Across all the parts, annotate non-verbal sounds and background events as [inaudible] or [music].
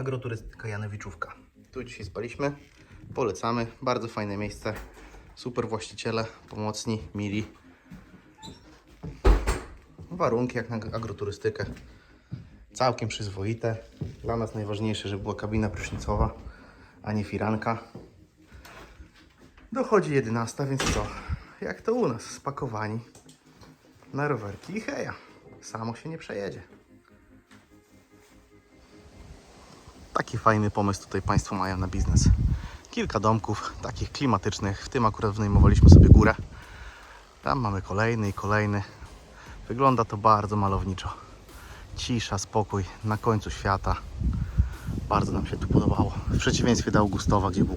Agroturystyka Janewiczówka. Tu dzisiaj spaliśmy, polecamy, bardzo fajne miejsce, super właściciele, pomocni, mili. Warunki jak na agroturystykę, całkiem przyzwoite. Dla nas najważniejsze, żeby była kabina prysznicowa, a nie firanka. Dochodzi 11, więc co? Jak to u nas, spakowani na rowerki i heja. Samo się nie przejedzie. Fajny pomysł tutaj Państwo mają na biznes. Kilka domków, takich klimatycznych. W tym akurat wynajmowaliśmy sobie górę. Tam mamy kolejny i kolejny. Wygląda to bardzo malowniczo. Cisza, spokój na końcu świata. Bardzo nam się tu podobało. W przeciwieństwie do Augustowa, gdzie był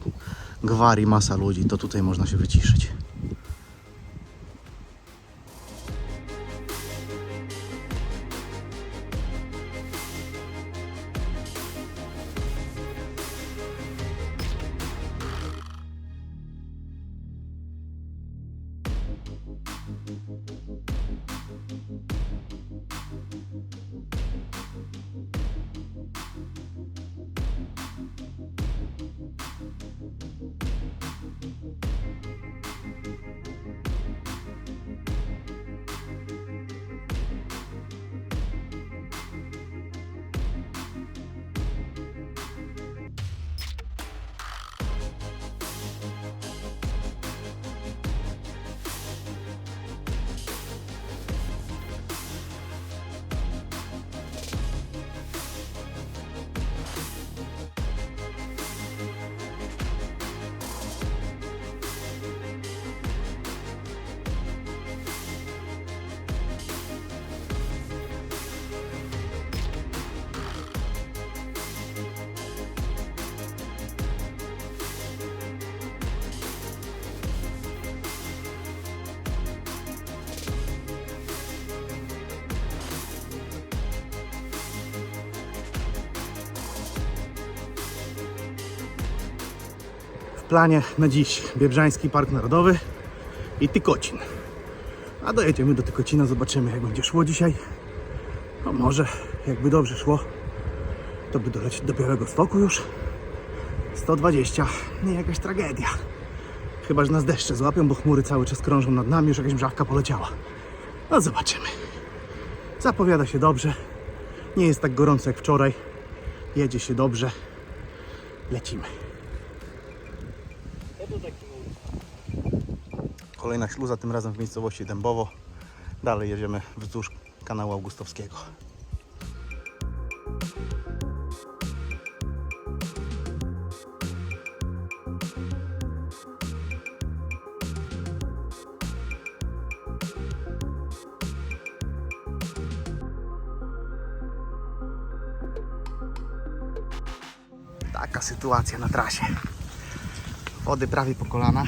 gwar i masa ludzi, to tutaj można się wyciszyć. Planie na dziś Biebrzański Park Narodowy i Tykocin. A dojedziemy do Tykocina, zobaczymy jak będzie szło dzisiaj. No może, jakby dobrze szło, to by dolecieć do Białego Stoku już. 120, nie jakaś tragedia. Chyba, że nas deszcze złapią, bo chmury cały czas krążą nad nami, już jakaś mrzawka poleciała. No zobaczymy. Zapowiada się dobrze. Nie jest tak gorąco jak wczoraj. Jedzie się dobrze. Lecimy. Kolejna śluza, tym razem w miejscowości Dębowo. Dalej jedziemy wzdłuż kanału Augustowskiego. Taka sytuacja na trasie. Wody prawie po kolana.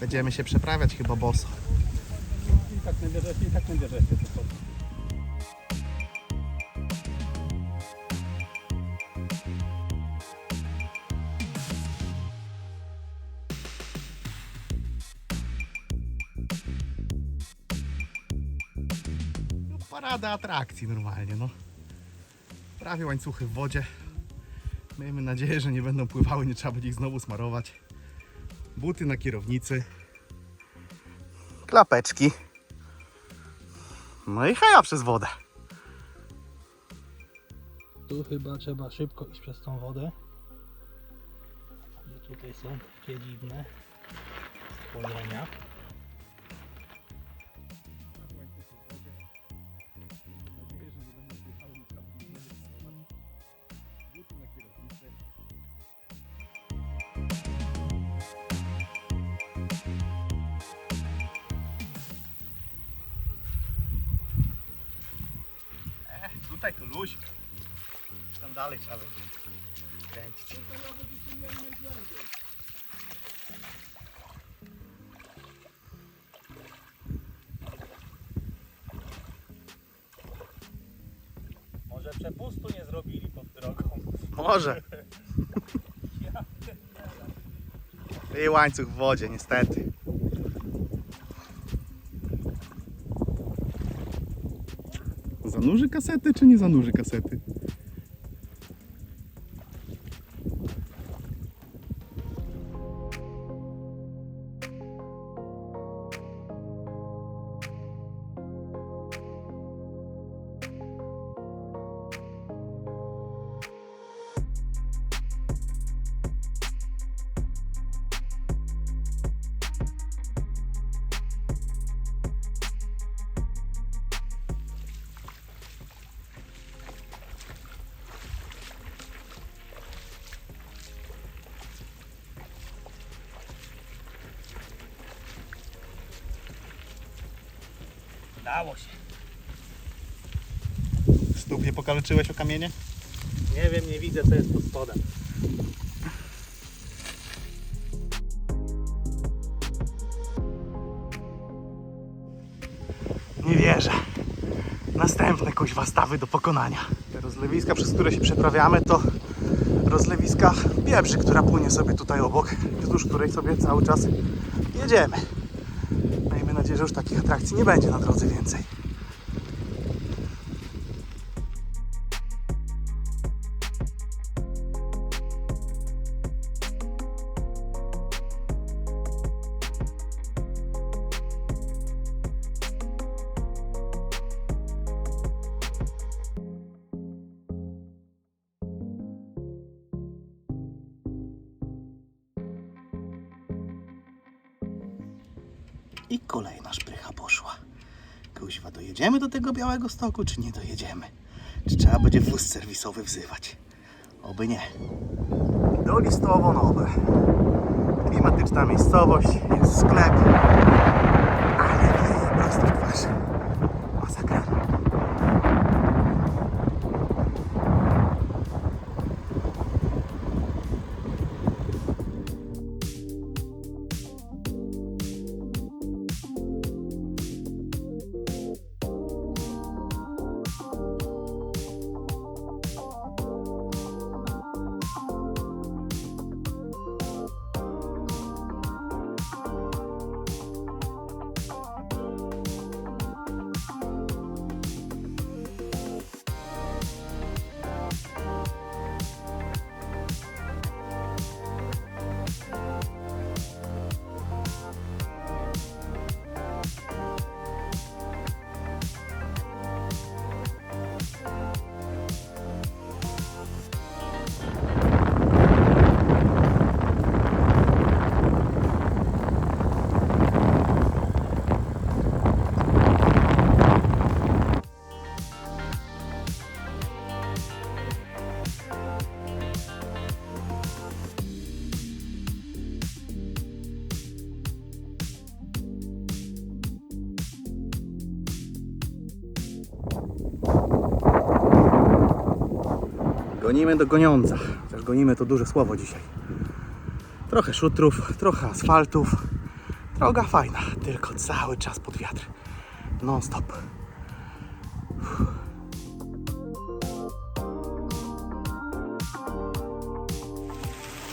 Będziemy się przeprawiać chyba boso. i tak nie bierzecie, i tak nie bierzecie. To po co? No, parada atrakcji normalnie, no. Prawie łańcuchy w wodzie. Miejmy nadzieję, że nie będą pływały, nie trzeba będzie ich znowu smarować. Buty na kierownicy. Klapeczki. No i haja przez wodę. Tu chyba trzeba szybko iść przez tą wodę. Że tutaj są takie dziwne stworzenia. Tutaj to luź. Tam dalej trzeba będzie kręcić. Może przepustu nie zrobili pod drogą. Może. [laughs] I łańcuch w wodzie, niestety. Zanurzy kasety, czy nie zanurzy kasety? Udało się. Stóp nie pokaleczyłeś o kamienie? Nie wiem, nie widzę co jest pod spodem. Nie wierzę. Następne kuźwa stawy do pokonania. Te rozlewiska, przez które się przeprawiamy, to rozlewiska Biebrzy, która płynie sobie tutaj obok, wzdłuż której sobie cały czas jedziemy. Już takich atrakcji nie będzie na drodze więcej. I kolejna szprycha poszła. Kuźwa, dojedziemy do tego Białego Stoku, czy nie dojedziemy? Czy trzeba będzie wóz serwisowy wzywać? Oby nie. Do Listowo Nowe. Klimatyczna miejscowość, jest sklep. Ale wieje prosto w. Gonimy do goniąca. Chociaż gonimy to duże słowo dzisiaj. Trochę szutrów, trochę asfaltów. Droga fajna, tylko cały czas pod wiatr. Non stop.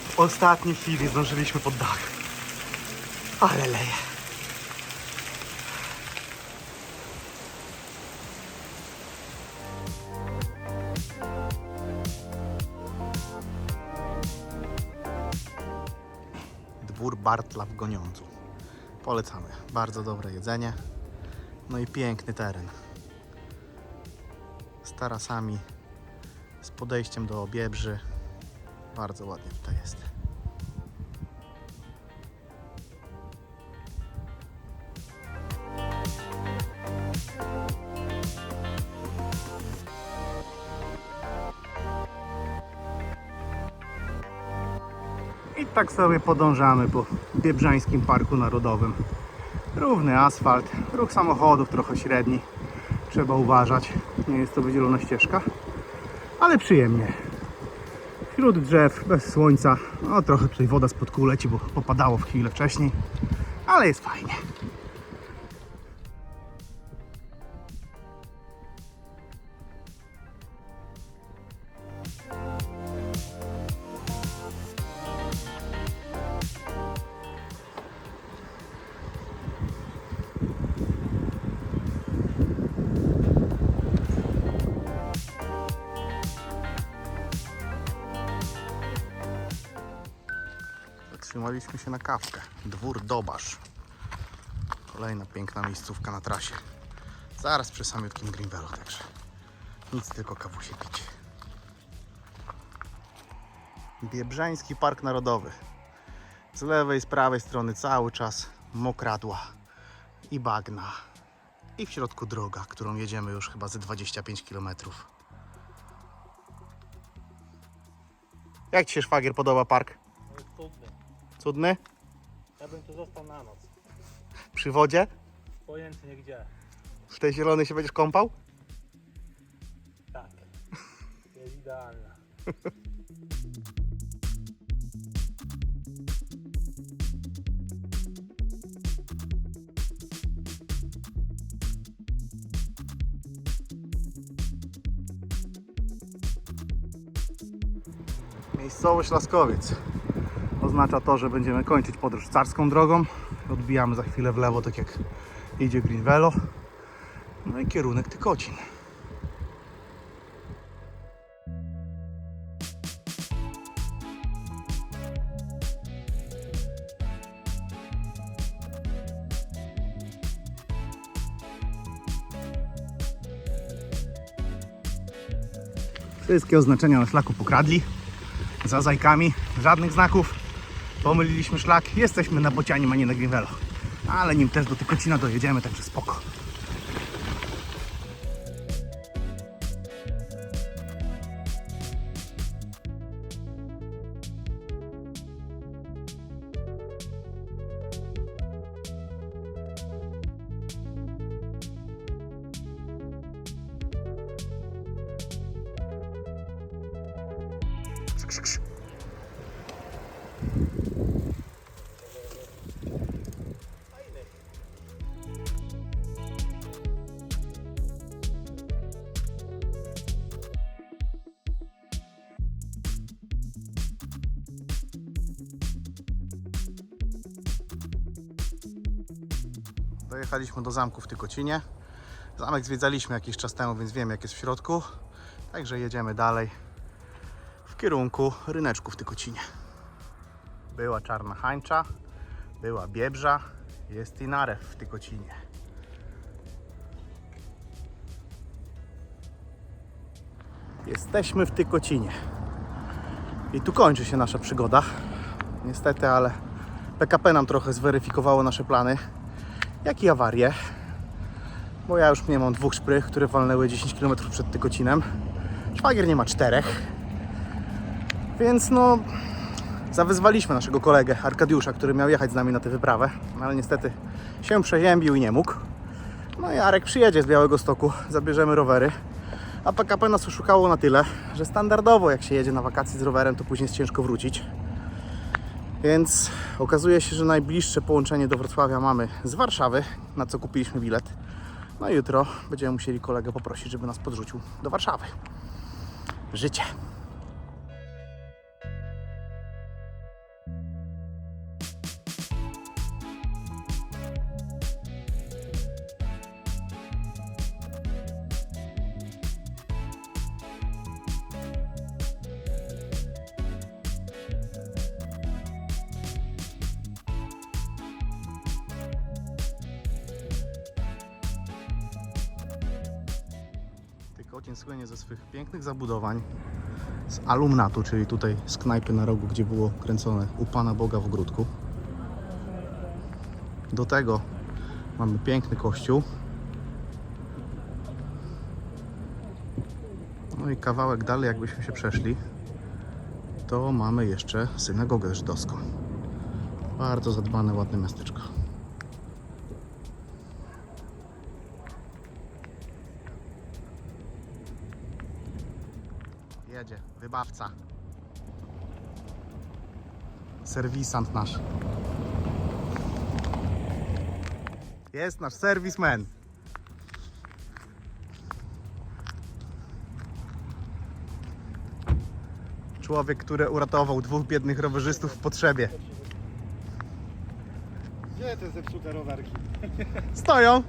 W ostatniej chwili zdążyliśmy pod dach. Ale leje. Bartla w Goniądzu. Polecamy. Bardzo dobre jedzenie. No i piękny teren. Z tarasami, z podejściem do obiebrzy. Bardzo ładnie tutaj jest. Tak sobie podążamy po Biebrzańskim Parku Narodowym. Równy asfalt, ruch samochodów trochę średni. Trzeba uważać, nie jest to wydzielona ścieżka, ale przyjemnie. Wśród drzew, bez słońca, no trochę tutaj woda spod kół leci, bo popadało w chwilę wcześniej, ale jest fajnie. Zatrzymaliśmy się na kawkę. Dwór Dobasz. Kolejna piękna miejscówka na trasie. Zaraz przy samiutkim Greenwellu, także nic tylko kawusie pić. Biebrzański Park Narodowy. Z lewej i z prawej strony cały czas mokradła i bagna. I w środku droga, którą jedziemy już chyba ze 25 km. Jak Ci się szwagier podoba park? No. Cudny? Ja bym tu został na noc. Przy wodzie? Pojęcie gdzie. W tej zielonej się będziesz kąpał? Tak. [laughs] Jest idealna. Miejscowość Laskowiec. Oznacza to, że będziemy kończyć podróż carską drogą. Odbijamy za chwilę w lewo, tak jak idzie Green Velo. No i kierunek Tykocin. Wszystkie oznaczenia na szlaku pokradli. Za zajkami, żadnych znaków. Pomyliliśmy szlak. Jesteśmy na Bocianim, a nie na Greenvelo. Ale nim też do Tykocina dojedziemy, także spoko. Dojechaliśmy do zamku w Tykocinie. Zamek zwiedzaliśmy jakiś czas temu, więc wiem jak jest w środku. Także jedziemy dalej w kierunku ryneczku w Tykocinie. Była czarna hańcza, była biebrza, jest i narew w Tykocinie. Jesteśmy w Tykocinie. I tu kończy się nasza przygoda. Niestety, ale PKP nam trochę zweryfikowało nasze plany jak i awarię. Bo ja już nie mam dwóch szprych, które walnęły 10 km przed Tykocinem. Szwagier nie ma czterech. Więc no, zawezwaliśmy naszego kolegę Arkadiusza, który miał jechać z nami na tę wyprawę, no ale niestety się przeziębił i nie mógł. No i Arek przyjedzie z Białego Stoku, zabierzemy rowery. A PKP nas oszukało na tyle, że standardowo jak się jedzie na wakacje z rowerem, to później jest ciężko wrócić. Więc okazuje się, że najbliższe połączenie do Wrocławia mamy z Warszawy, na co kupiliśmy bilet. No i jutro będziemy musieli kolegę poprosić, żeby nas podrzucił do Warszawy. Życie. Pięknych zabudowań z alumnatu, czyli tutaj z knajpy na rogu, gdzie było kręcone u Pana Boga w ogródku. Do tego mamy piękny kościół. No i kawałek dalej, jakbyśmy się przeszli, to mamy jeszcze synagogę żydowską. Bardzo zadbane, ładne miasteczko. Wybawca. Serwisant nasz. Jest nasz serwisman. Człowiek, który uratował dwóch biednych rowerzystów w potrzebie. Gdzie te zepsute rowerki? Stoją!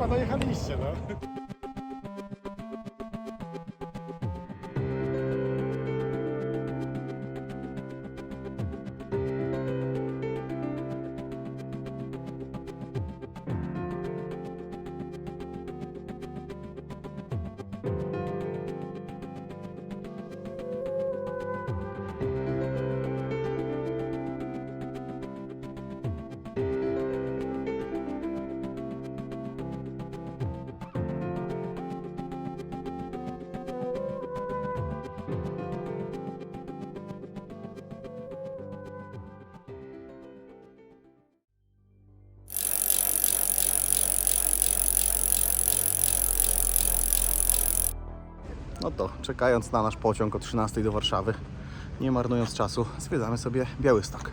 Kurwa, dojechaliście, no. No to czekając na nasz pociąg o 13 do Warszawy, nie marnując czasu, zwiedzamy sobie Białystok.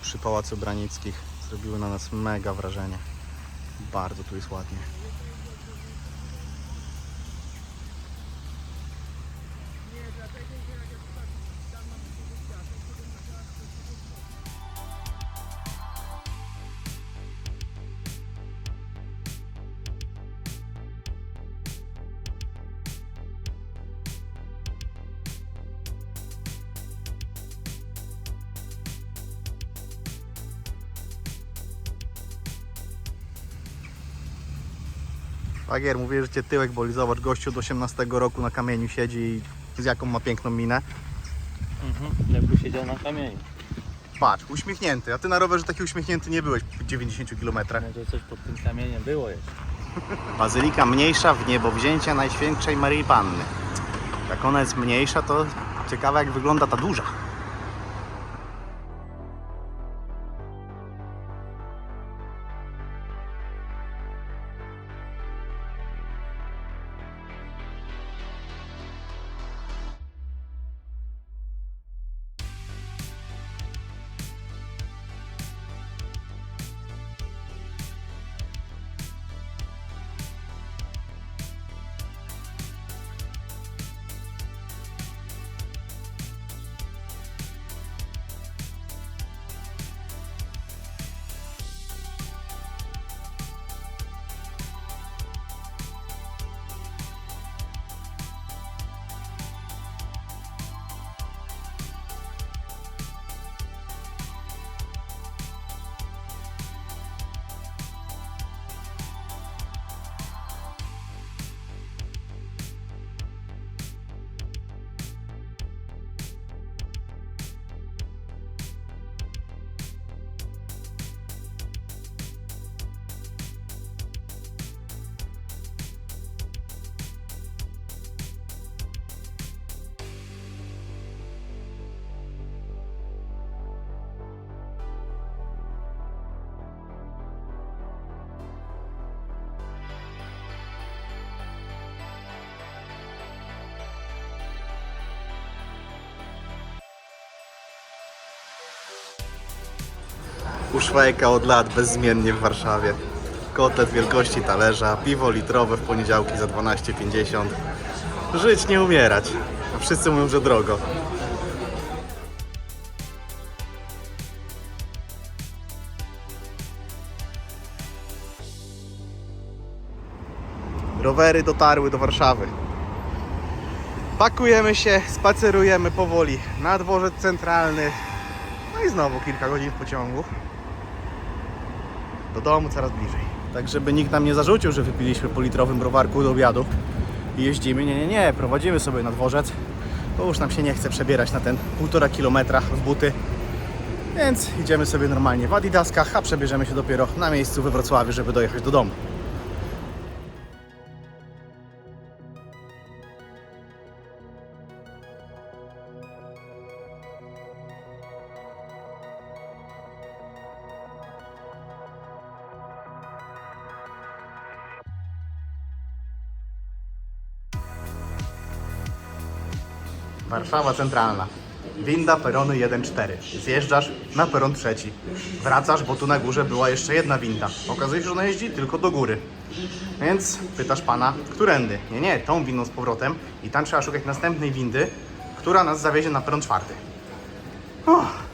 Przy Pałacu Branickich zrobiły na nas mega wrażenie. Bardzo tu jest ładnie. Pagier, mówię, że cię tyłek boli. Zobacz, gościu od 18 roku na kamieniu siedzi i z jaką ma piękną minę. Mhm. Jakby siedział na kamieniu. Patrz, uśmiechnięty. A ty na rowerze taki uśmiechnięty nie byłeś po 90 km. Może coś pod tym kamieniem było jeszcze. [laughs] Bazylika mniejsza w niebo wzięcia Najświętszej Maryi Panny. Jak ona jest mniejsza, to ciekawe jak wygląda ta duża. Uszwajka od lat bezzmiennie w Warszawie. Kotlet wielkości talerza, piwo litrowe w poniedziałki za 12,50. Żyć nie umierać. Wszyscy mówią, że drogo. Rowery dotarły do Warszawy. Pakujemy się, spacerujemy powoli na dworzec centralny. No i znowu kilka godzin w pociągu. Do domu coraz bliżej. Tak, żeby nikt nam nie zarzucił, że wypiliśmy po litrowym browarku do obiadu i jeździmy. Nie, nie, nie, prowadzimy sobie na dworzec, bo już nam się nie chce przebierać na ten półtora kilometra w buty. Więc idziemy sobie normalnie w Adidaskach, a przebierzemy się dopiero na miejscu we Wrocławiu, żeby dojechać do domu. Warszawa Centralna. Winda perony 1-4. Zjeżdżasz na peron trzeci. Wracasz, bo tu na górze była jeszcze jedna winda. Okazuje się, że ona jeździ tylko do góry. Więc pytasz pana, którędy? Nie, nie, tą windą z powrotem. I tam trzeba szukać następnej windy, która nas zawiezie na peron czwarty. Uff.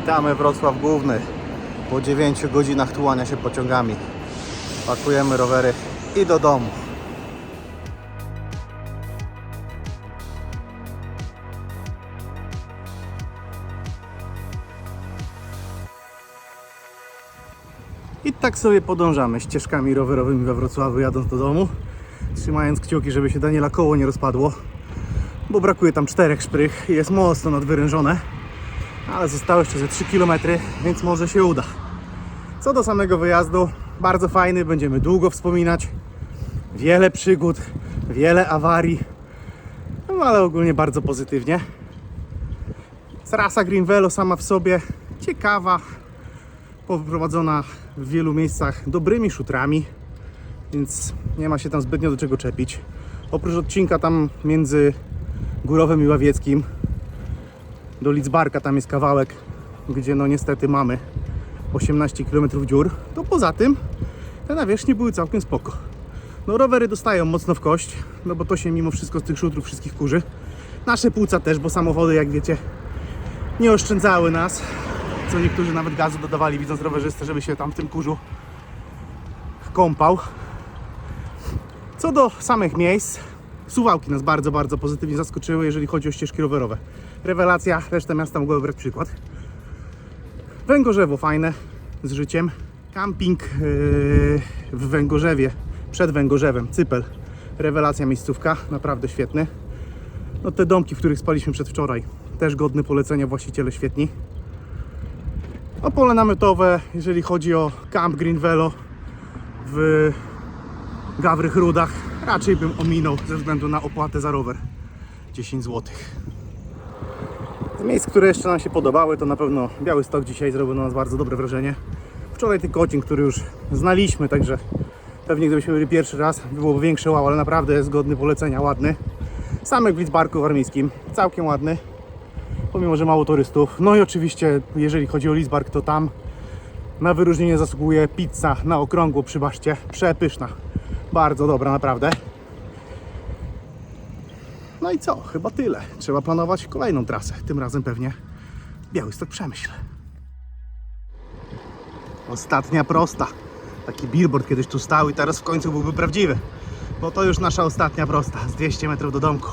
Witamy Wrocław Główny. Po 9 godzinach tułania się pociągami. Pakujemy rowery i do domu. I tak sobie podążamy ścieżkami rowerowymi we Wrocławiu jadąc do domu. Trzymając kciuki, żeby się Daniela koło nie rozpadło. Bo brakuje tam czterech szprych i jest mocno nadwyrężone ale zostało jeszcze ze 3 km, więc może się uda. Co do samego wyjazdu, bardzo fajny, będziemy długo wspominać. Wiele przygód, wiele awarii, no ale ogólnie bardzo pozytywnie. Trasa Green Velo sama w sobie ciekawa, poprowadzona w wielu miejscach dobrymi szutrami, więc nie ma się tam zbytnio do czego czepić. Oprócz odcinka tam między Górowem i Ławieckim do Lidzbarka tam jest kawałek, gdzie no niestety mamy 18 km dziur, to poza tym te nawierzchnie były całkiem spoko. No rowery dostają mocno w kość, no bo to się mimo wszystko z tych szutrów wszystkich kurzy. Nasze płuca też, bo samochody jak wiecie nie oszczędzały nas, co niektórzy nawet gazu dodawali widząc rowerzystę, żeby się tam w tym kurzu kąpał. Co do samych miejsc, Suwałki nas bardzo, bardzo pozytywnie zaskoczyły, jeżeli chodzi o ścieżki rowerowe. Rewelacja, resztę miasta mogłoby brać przykład. Węgorzewo fajne, z życiem. Camping yy, w Węgorzewie, przed Węgorzewem, Cypel. Rewelacja miejscówka, naprawdę świetny. No te domki, w których spaliśmy przedwczoraj, też godny polecenia, właściciele świetni. No pole namiotowe, jeżeli chodzi o Camp Green Velo w Gawrych Rudach, raczej bym ominął ze względu na opłatę za rower. 10 zł. Z miejsc, które jeszcze nam się podobały, to na pewno Biały Stok dzisiaj zrobił na nas bardzo dobre wrażenie. Wczoraj tylko odcinek, który już znaliśmy, także pewnie gdybyśmy byli pierwszy raz, byłoby większe wow, ale naprawdę jest godny polecenia, ładny. Samek w Lidzbarku Warmińskim, całkiem ładny, pomimo, że mało turystów. No i oczywiście, jeżeli chodzi o Lidzbark, to tam na wyróżnienie zasługuje pizza na okrągło przy baszcie, przepyszna. Bardzo dobra, naprawdę. No i co? Chyba tyle. Trzeba planować kolejną trasę. Tym razem pewnie Białystok Przemyśl. Ostatnia prosta. Taki billboard kiedyś tu stał i teraz w końcu byłby prawdziwy. Bo to już nasza ostatnia prosta z 200 metrów do domku.